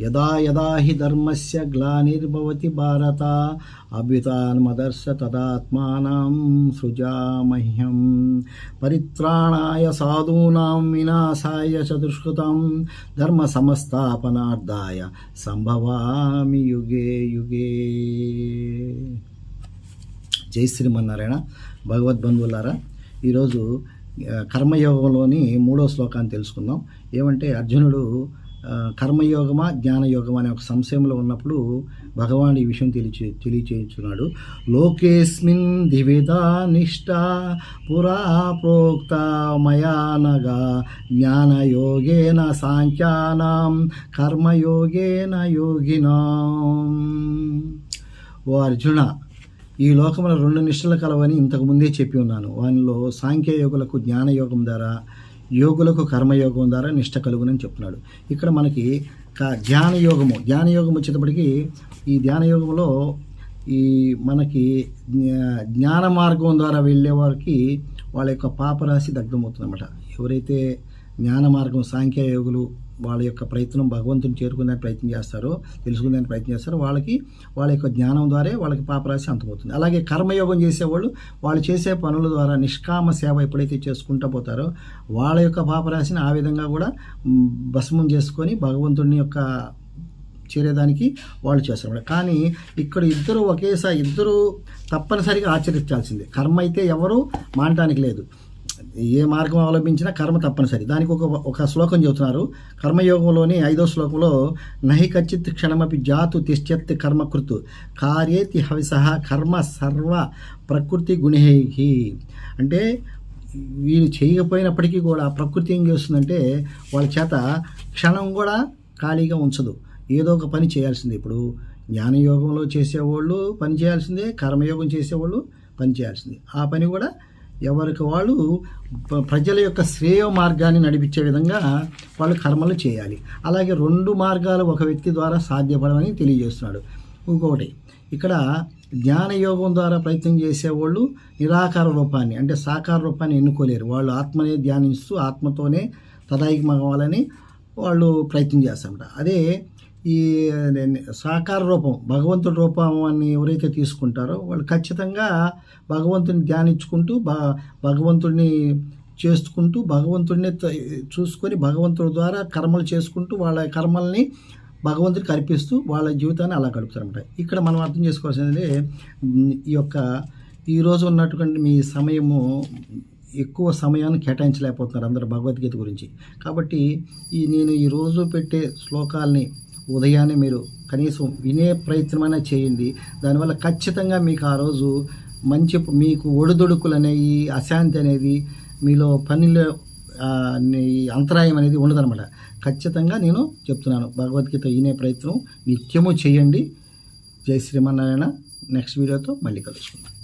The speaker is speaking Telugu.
యదా యదా హి ధర్మస్య గ్లానిర్భవతి భారత అభ్యుతాన్మదర్శ తదాత్మానం సృజామహ్యం. పరిత్రాణాయ సాధూనాం వినాశాయ చతుష్కృతం ధర్మ సంస్థాపనార్థాయ సంభవామి యుగే యుగే. జై శ్రీమన్నారాయణ. భగవద్బంధువులారా ఈరోజు కర్మయోగంలోని మూడో శ్లోకాన్ని తెలుసుకుందాం. ఏమంటే అర్జునుడు కర్మయోగమా జ్ఞానయోగమా అనే ఒక సంశయంలో ఉన్నప్పుడు భగవాన్ ఈ విషయం తెలియ తెలియచేస్తున్నాడు లోకేస్మిన్ దివిధా నిష్ట పురా ప్రోక్త మయానగా జ్ఞానయోగేన సాంఖ్యానాం కర్మయోగేన యోగినాం. ఓ అర్జున ఈ లోకంలో రెండు నిష్టలు కలవని ఇంతకుముందే చెప్పి ఉన్నాను. వానిలో సాంఖ్యయోగులకు జ్ఞానయోగం ద్వారా యోగులకు కర్మయోగం ద్వారా నిష్ట కలుగునని చెప్తున్నాడు. ఇక్కడ మనకి క ధ్యానయోగము ధ్యానయోగం వచ్చేటప్పటికి ఈ ధ్యానయోగంలో ఈ మనకి జ్ఞా- జ్ఞాన మార్గం ద్వారా వెళ్ళే వారికి వాళ్ళ యొక్క పాపరాశి దగ్ధమవుతుందన్నమాట. ఎవరైతే జ్ఞాన మార్గం సాంఖ్య యోగులు వాళ్ళ యొక్క ప్రయత్నం భగవంతుని చేరుకునే ప్రయత్నం చేస్తారో తెలుసుకునే ప్రయత్నం చేస్తారు వాళ్ళకి వాళ్ళ యొక్క జ్ఞానం ద్వారా వాళ్ళకి పాపరాశి అంతమవుతుంది. అలాగే కర్మయోగం చేసేవాళ్ళు వాళ్ళు చేసే పనుల ద్వారా నిష్కామ సేవ ఎప్పుడైతే చేసుకుంటూ పోతారో వాళ్ళ యొక్క పాపరాశిని ఆ విధంగా కూడా భస్మం చేసుకొని భగవంతుని యొక్క చేరేదానికి వాళ్ళు చేస్తారు కానీ ఇక్కడ ఇద్దరు ఒకేసారి ఇద్దరు తప్పనిసరిగా ఆచరించాల్సిందే. కర్మ అయితే ఎవరు మానటానికి లేదు. ఏ మార్గం అవలంబించినా కర్మ తప్పనిసరి. దానికి ఒక ఒక శ్లోకం చెబుతున్నారు. కర్మయోగంలోని ఐదో శ్లోకంలో నహి కచ్చిత్ క్షణమపి జాతు తిష్టత్ కర్మకృతు కార్యేతి హవిస కర్మ సర్వ ప్రకృతి గుణేహి. అంటే వీళ్ళు చేయకపోయినప్పటికీ కూడా ప్రకృతి ఏం చేస్తుందంటే వాళ్ళ చేత క్షణం కూడా ఖాళీగా ఉంచదు. ఏదో ఒక పని చేయాల్సిందే. ఇప్పుడు జ్ఞానయోగంలో చేసేవాళ్ళు పని చేయాల్సిందే కర్మయోగం చేసేవాళ్ళు పని చేయాల్సిందే. ఆ పని కూడా ఎవరికి వాళ్ళు ప్రజల యొక్క శ్రేయ మార్గాన్ని నడిపించే విధంగా వాళ్ళు కర్మలు చేయాలి. అలాగే రెండు మార్గాలు ఒక వ్యక్తి ద్వారా సాధ్యపడమని తెలియజేస్తున్నాడు. ఇంకొకటి ఇక్కడ జ్ఞానయోగం ద్వారా ప్రయత్నం చేసేవాళ్ళు నిరాకార రూపాన్ని అంటే సాకార రూపాన్ని ఎన్నుకోలేరు. వాళ్ళు ఆత్మనే ధ్యానిస్తూ ఆత్మతోనే తదాయికమవ్వాలని వాళ్ళు ప్రయత్నం చేస్తారన్నమాట. అదే ఈ సాకార రూపం భగవంతుడి రూపాన్ని ఎవరైతే తీసుకుంటారో వాళ్ళు ఖచ్చితంగా భగవంతుని ధ్యానించుకుంటూ భ భగవంతుడిని చేసుకుంటూ భగవంతుడిని చూసుకొని భగవంతుడి ద్వారా కర్మలు చేసుకుంటూ వాళ్ళ కర్మల్ని భగవంతుడికి అర్పిస్తూ వాళ్ళ జీవితాన్ని అలా గడుపుతారనమాట ఇక్కడ మనం అర్థం చేసుకోవాల్సింది ఈ యొక్క ఈరోజు ఉన్నటువంటి మీ సమయము ఎక్కువ సమయాన్ని కేటాయించలేకపోతున్నారు అందరూ భగవద్గీత గురించి. కాబట్టి ఈ నేను ఈరోజు పెట్టే శ్లోకాల్ని ఉదయాన్నే మీరు కనీసం వినే ప్రయత్నమైనా చేయండి. దానివల్ల ఖచ్చితంగా మీకు ఆ రోజు మంచి మీకు ఒడిదొడుకులు అనేవి అశాంతి అనేది మీలో పనిలో అంతరాయం అనేది ఉండదన్నమాట. ఖచ్చితంగా నేను చెప్తున్నాను. భగవద్గీత వినే ప్రయత్నం నిత్యము చేయండి. జై శ్రీమన్నారాయణ. నెక్స్ట్ వీడియోతో మళ్ళీ కలుసుకుందాం.